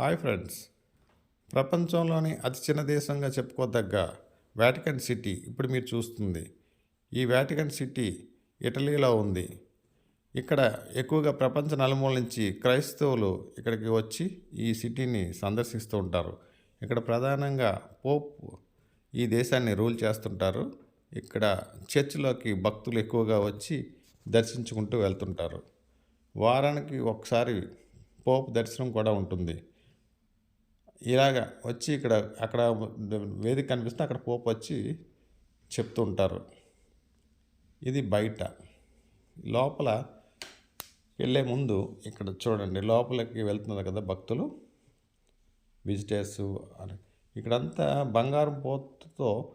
Hi friends. ప్రపంచంలోని అతి చిన్న దేశంగా చెప్పుకోదగ్గ వాటికన్ సిటీ ఇప్పుడు మీరు చూస్తుంది. ఈ వాటికన్ సిటీ ఇటలీలో ఉంది. ఇక్కడ ఎక్కువగా ప్రపంచ నలుమూల నుంచి క్రైస్తవులు ఇక్కడికి వచ్చి ఈ సిటీని సందర్శిస్తూ ఉంటారు. ఇక్కడ ప్రధానంగా పోప్ ఈ దేశాన్ని రూల్ చేస్తుంటారు. ఇక్కడ చర్చిలోకి భక్తులు ఎక్కువగా వచ్చి దర్శించుకుంటూ వెళ్తుంటారు. వారానికి ఒకసారి పోప్ దర్శనం కూడా ఉంటుంది. ఇలాగ వచ్చి ఇక్కడ అక్కడ వేదిక కనిపిస్తే అక్కడ పోపు వచ్చి చెప్తూ ఉంటారు. ఇది బయట. లోపల వెళ్ళే ముందు ఇక్కడ చూడండి లోపలికి వెళ్తున్నారు కదా భక్తులు. విజిటర్స్ అని. ఇక్కడంతా బంగారం పోతుతో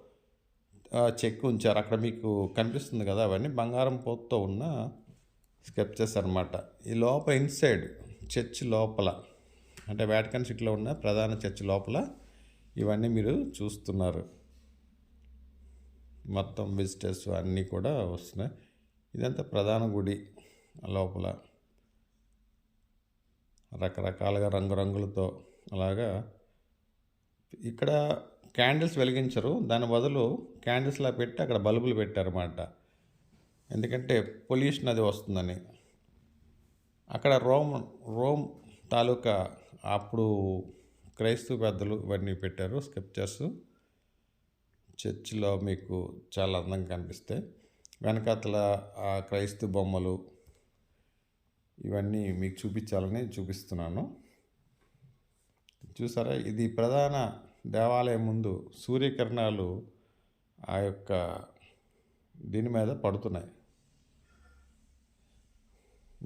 చెక్ ఉంచారు. అక్కడ మీకు కనిపిస్తుంది కదా అవన్నీ. బంగారం పోతుతో ఉన్న స్కెప్చర్స్ అనమాట ఈ లోపల ఇన్సైడ్ చర్చ్ లోపల. అంటే వ్యాటికన్ సిటీలో ఉన్న ప్రధాన చర్చ్ లోపల ఇవన్నీ మీరు చూస్తున్నారు. మొత్తం విజిటర్స్ అన్నీ కూడా వస్తున్నాయి. ఇదంతా ప్రధాన గుడి లోపల. రకరకాలుగా రంగురంగులతో అలాగా ఇక్కడ క్యాండిల్స్ వెలిగించరు. దాని బదులు క్యాండిల్స్లా పెట్టి అక్కడ బల్బులు పెట్టారన్నమాట. ఎందుకంటే పొల్యూషన్ అది వస్తుందని. అక్కడ రోమ్ రోమ్ తాలూకా అప్పుడు క్రైస్తవ పెద్దలు ఇవన్నీ పెట్టారు స్క్రిప్చర్స్. చర్చిలో మీకు చాలా అందంగా కనిపిస్తాయి. వెనకాతల ఆ క్రైస్తవ బొమ్మలు ఇవన్నీ మీకు చూపించాలని చూపిస్తున్నాను. చూసారా? ఇది ప్రధాన దేవాలయం ముందు సూర్యకిరణాలు ఆ యొక్క దీని మీద పడుతున్నాయి.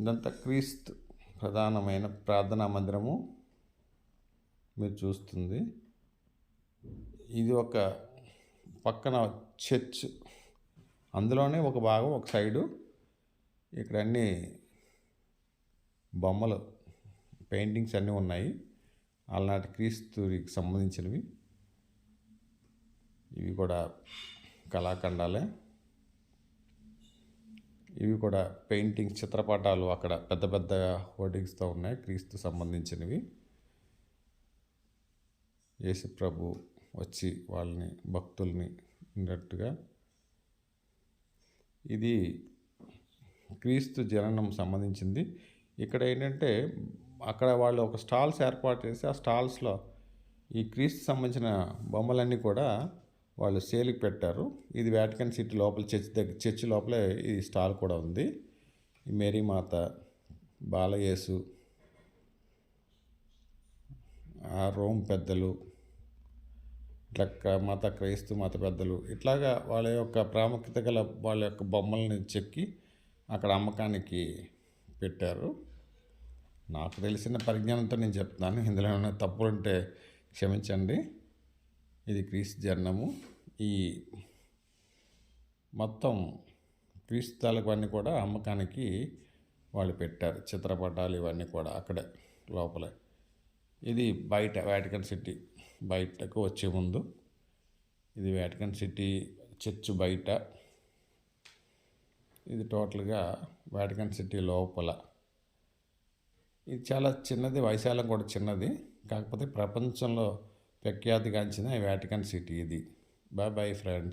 ఇదంతా క్రీస్తు ప్రధానమైన ప్రార్థనా మందిరము. మీరు చూస్తుంది. ఇది ఒక పక్కన చర్చ్. అందులోనే ఒక భాగం ఒక సైడు ఇక్కడ అన్ని బొమ్మలు పెయింటింగ్స్ అన్నీ ఉన్నాయి. అలనాటి క్రీస్తుకి సంబంధించినవి. ఇవి కూడా కళాఖండాలే. ఇవి కూడా పెయింటింగ్ చిత్రపటాలు అక్కడ పెద్ద పెద్ద హోర్డింగ్స్తో ఉన్నాయి క్రీస్తు సంబంధించినవి. యేసు ప్రభు వచ్చి వాళ్ళని భక్తుల్ని ఉన్నట్టుగా ఇది క్రీస్తు జననం సంబంధించింది. ఇక్కడ ఏంటంటే అక్కడ వాళ్ళు ఒక స్టాల్స్ ఏర్పాటు చేసి ఆ స్టాల్స్లో ఈ క్రీస్తు సంబంధించిన బొమ్మలన్నీ కూడా వాళ్ళు సేల్కి పెట్టారు. ఇది వ్యాటికన్ సిటీ లోపల చర్చ్ దగ్గర చర్చ్ లోపలే ఈ స్టాల్ కూడా ఉంది. మేరీమాత బాలయేసు ఆ రోమ్ పెద్దలు. ఇట్లా మత క్రైస్తవ మత పెద్దలు. ఇట్లాగా వాళ్ళ యొక్క ప్రాముఖ్యత గల వాళ్ళ యొక్క బొమ్మల్ని చెక్కి అక్కడ అమ్మకానికి పెట్టారు. నాకు తెలిసిన పరిజ్ఞానంతో నేను చెప్తున్నాను. ఇందులో ఏమైనా తప్పులు ఉంటే క్షమించండి. ఇది క్రీస్తు జన్మము ఈ మొత్తం క్రీస్తాలకు అన్నీ కూడా అమ్మకానికి వాళ్ళు పెట్టారు. చిత్రపటాలు ఇవన్నీ కూడా అక్కడే లోపలే. ఇది బయట వ్యాటికన్ సిటీ బయటకు వచ్చే ముందు. ఇది వ్యాటికన్ సిటీ చర్చ్ బయట. ఇది టోటల్గా వ్యాటికన్ సిటీ లోపల. ఇది చాలా చిన్నది వైశాల్యం కూడా చిన్నది. కాకపోతే ప్రపంచంలో ప్రఖ్యాతిగాంచిన వ్యాటికన్ సిటీ ఇది. Bye bye friends